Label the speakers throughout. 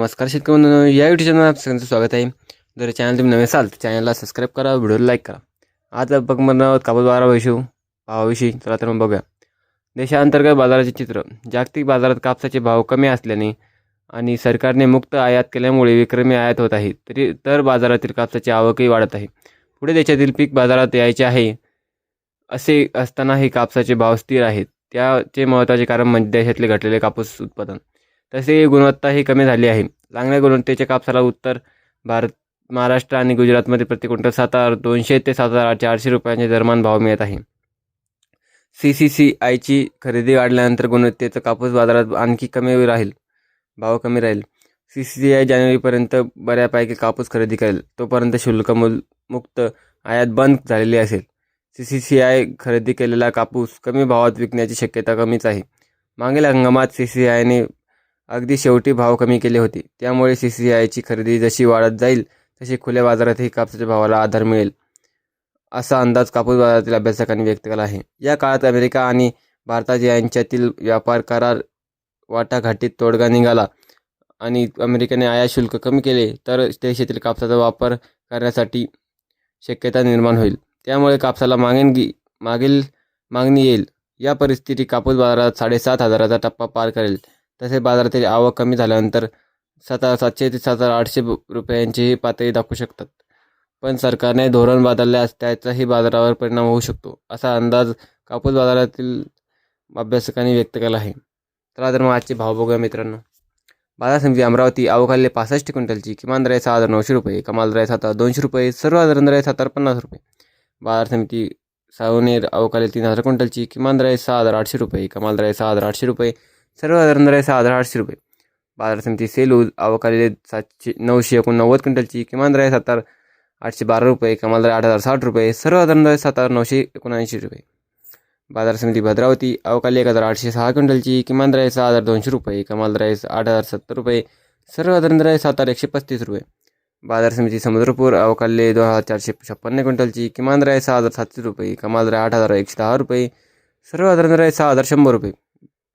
Speaker 1: नमस्कार शेतकरी या युट्यूब चॅनल सगळ्यांचं स्वागत आहे. जर चॅनल तुम्ही नवे असाल तर चॅनलला सबस्क्राईब करा व्हिडिओला लाईक करा. आज बघ म्हणणार कापूस बारा भावाविषयी. चला तर मग बघूया. देशांतर्गत बाजाराचे चित्र. जागतिक बाजारात कापसाचे भाव कमी असल्याने आणि सरकारने मुक्त आयात केल्यामुळे विक्रमी आयात होत आहे. तरी तर बाजारातील कापसाची आवकही वाढत आहे. पुढे देशातील पीक बाजारात यायचे आहे असे असतानाही कापसाचे भाव स्थिर आहेत. त्याचे महत्त्वाचे कारण म्हणजे देशातले घटलेले कापूस उत्पादन. तसे गुणवत्ताही कमी झाली आहे. चांगल्या गुणवत्तेच्या कापसाला उत्तर भारत महाराष्ट्र आणि गुजरातमध्ये प्रति क्विंटल सात हजार दोनशे ते सात हजार चारशे रुपयांचे दरम्यान भाव मिळत आहे. सी सी सी आयची खरेदी वाढल्यानंतर गुणवत्तेचा कापूस बाजारात आणखी कमी राहील भाव कमी राहील. सी सी सी आय जानेवारीपर्यंत बऱ्यापैकी कापूस खरेदी करेल तोपर्यंत शुल्क मूल मुक्त आयात बंद झालेली असेल. सी सी सी आय खरेदी केलेला कापूस कमी भावात विकण्याची शक्यता कमीच आहे. मागील हंगामात सी सी आयने अगदी शेवटी भाव कमी केले होते. त्यामुळे सी सी आयची खरेदी जशी वाढत जाईल तशी खुल्या बाजारातही कापसाच्या भावाला आधार मिळेल असा अंदाज कापूस बाजारातील अभ्यासकांनी व्यक्त केला आहे. या काळात अमेरिका आणि भारतात यांच्यातील व्यापार करार वाटाघाटीत तोडगा निघाला आणि अमेरिकेने आयात शुल्क कमी केले तर देशातील कापसाचा वापर करण्यासाठी शक्यता निर्माण होईल. त्यामुळे कापसाला मागेनगी मागील मागणी येईल. या परिस्थिती कापूस बाजारात साडेसात हजाराचा टप्पा पार करेल. तसेच बाजारातील आवक कमी झाल्यानंतर सात सातशे ते सात हजार आठशे रुपयांचीही पातळी दाखवू शकतात. पण सरकारने धोरण बदलल्यास त्याचाही बाजारावर परिणाम होऊ शकतो असा अंदाज कापूस बाजारातील अभ्यासकांनी व्यक्त केला आहे. चला तर मग आजचे भाव बघूया मित्रांनो. बाजार समिती अमरावती अवकाले पासष्ट क्विंटलची किमान दर सहा हजार नऊशे रुपये कमाल दर सात हजार दोनशे रुपये सर्वसाधारण दर आहे सात हजार पन्नास रुपये. बाजार समिती सावनेर अवकाले तीन हजार क्विंटलची किमान दर सहा हजार आठशे रुपये कमाल दर सहा हजार आठशे रुपये सर्वसाधारण दर आहे सहा हजार आठशे रुपये. बाजार समिती सेलू अवकाले सातशे नऊशे एकोणनव्वद क्विंटलची किमान दर आहे सात हजार आठशे बारा रुपये कमाल दर आठ हजार साठ रुपये सर्वसाधारण दर आहे सात हजार नऊशे एकोणऐंशी रुपये. बाजार समिती भद्रावती अवकाली एक हजार आठशे सहा क्विंटलची किमान दर आहे सहा हजार दोनशे रुपये कमाल दर आहे आठ हजार सत्तर रुपये सर्वसाधारण दर आहे सात हजार एकशे पस्तीस रुपये. बाजार समिती समुद्रपूर अवकाले दोन हजार चारशे छप्पन्न क्विंटलची किमान दर आहे सहा हजार सातशे रुपये कमाल दर आठ हजार एकशे दहा रुपये सर्वसाधारण दर आहे सहा हजार शंभर रुपये.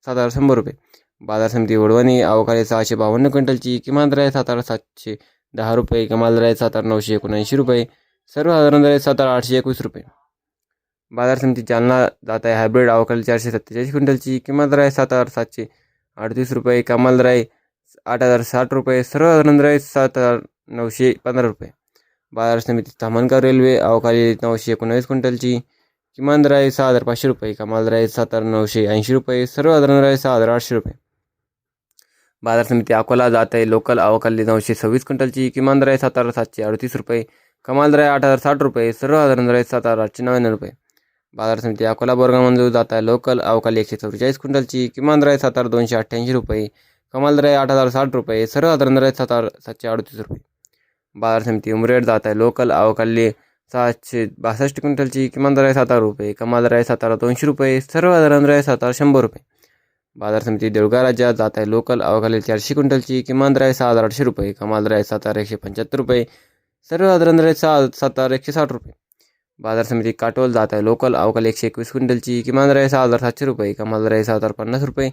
Speaker 1: सात हजार शंभर रुपये. बाजार समिती वडवणी अवकाळी सहाशे बावन्न क्विंटलची किमान दर आहे सात हजार सातशे दहा रुपये कमाल दर आहे सात हजार नऊशे एकोणऐंशी रुपये सर्वसाधारण दर आहे सात हजार आठशे एकवीस रुपये. बाजार समिती जालना जात आहे हायब्रिड अवकाळी चारशे सत्तेचाळीस क्विंटलची किमान दर आहे सात हजार सातशे अडतीस रुपये कमाल दर आहे आठ हजार साठ रुपये सर्वसाधारण दर आहे सात हजार नऊशे पंधरा रुपये. बाजार समिती धामणगाव रेल्वे अवकाळी नऊशे एकोणावीस क्विंटलची किमान दर सहा हजार पाचशे रुपये कमाल दर सात हजार नऊशे ऐंशी रुपये सर्वसाधारण दर सहा हजार आठशे रुपये. बाजार समिती अकोला जात आहे लोकल अवकाली नऊशे सव्वीस क्विंटलची किमान दर सात हजार सातशे अडतीस रुपये कमाल राय आठ हजार साठ रुपये सर्वसाधारण दर सात हजार आठशे नव्याण्णव रुपये. बाजार समिती अकोला बोरगाव मंजूर जात आहे लोकल अवकाली एकशे चौवेचाळीस क्विंटलची किमान राय सात हजार दोनशे अठ्ठ्याऐंशी रुपये कमाल दर आठ हजार साठ रुपये सर्वसाधारण दर सात हजार सातशे अडतीस रुपये. बाजार समिती उमरेड जात आहे लोकल अवकाली सातशे बासष्ट क्विंटलची किमान दर आहे सात हज़ार रुपये, कमाल दर आहे सात हज़ार दोनशे रुपये सर्वसाधारण दर आहे सात हज़ार शंभर रुपये. बाज़ार समिती देवळगाव राज्यात जात आहे लोकल अवकाली चारशे क्विंटलची किमान दर आहे सहा हज़ार आठशे रुपये, कमाल दर आहे सात हज़ार एकशे पंच्याहत्तर रुपये सर्वसाधारण दर आहे सहा सात हज़ार एकशे साठ रुपये. बाज़ार समिती काटोल जात आहे लोकल अवकाली एकशे एकवीस क्विंटलची किमान दर आहे सहा हज़ार सातशे रुपये, कमाल दर आहे सहा हज़ार पन्नास रुपये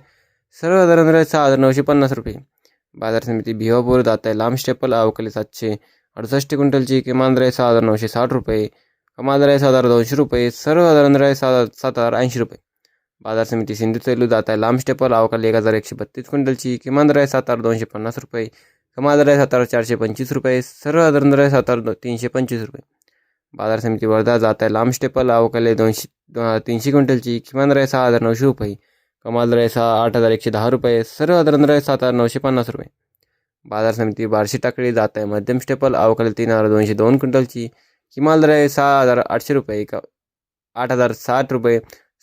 Speaker 1: सर्वसाधारण दर आहे सहा हज़ार नऊशे पन्नास रुपये. बाज़ार समिती भिवापूर जात आहे लांब स्टेपल अवकाली सातशे अडुसष्ट क्विंटलची किमान दर आहे सहा हजार नऊशे साठ रुपये कमाल दर आहे सात हजार दोनशे रुपये सर्वसाधारण दर आहे सात सात हजार ऐंशी रुपये. बाजार समिती सिंधू सेलू जात आहे लांब स्टेपल अवकाली एक हजार एकशे बत्तीस क्विंटलची किमान दर आहे सात हजार दोनशे पन्नास रुपये कमाल दर आहे सात हजार चारशे पंचवीस रुपये सर्वसाधारण दर आहे सात हजार तीनशे पंचवीस रुपये. बाजार समिती वर्धा जात आहे लांब स्टेपल अवकाली दोनशे तीनशे क्विंटलची किमान दर आहे सहा हजार नऊशे रुपये कमाल दर आहे सहा आठ हजार एकशे दहा रुपये सर्वसाधारण दर आहे सात हजार नऊशे पन्नास रुपये. बाजार समिती बारशे टाकळी जात आहे. मध्यम स्टेपल अवकाळी तीन हजार दोनशे दोन क्विंटलची. किमान दर आहे सहा हजार आठशे रुपये. एका आठ हजार साठ रुपये.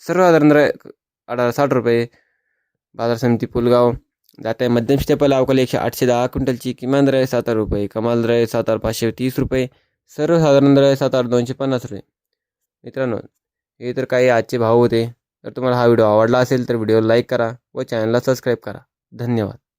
Speaker 1: सर्वसाधारण दर आठ हजार साठ रुपये. बाजार समिती पुलगाव जात आहे. मध्यम स्टेपल अवकाळी एकशे आठशे दहा क्विंटलची. किमान दर आहे सात हजार रुपये. कमाल दर आहे सात हजार पाचशे तीस रुपये. सर्वसाधारण दर आहे सात हजार दोनशे पन्नास रुपये. मित्रांनो हे तर काही आजचे भाव होते. तर तुम्हाला हा व्हिडिओ आवडला असेल तर व्हिडिओ लाईक करा व चॅनलला सबस्क्राईब करा. धन्यवाद.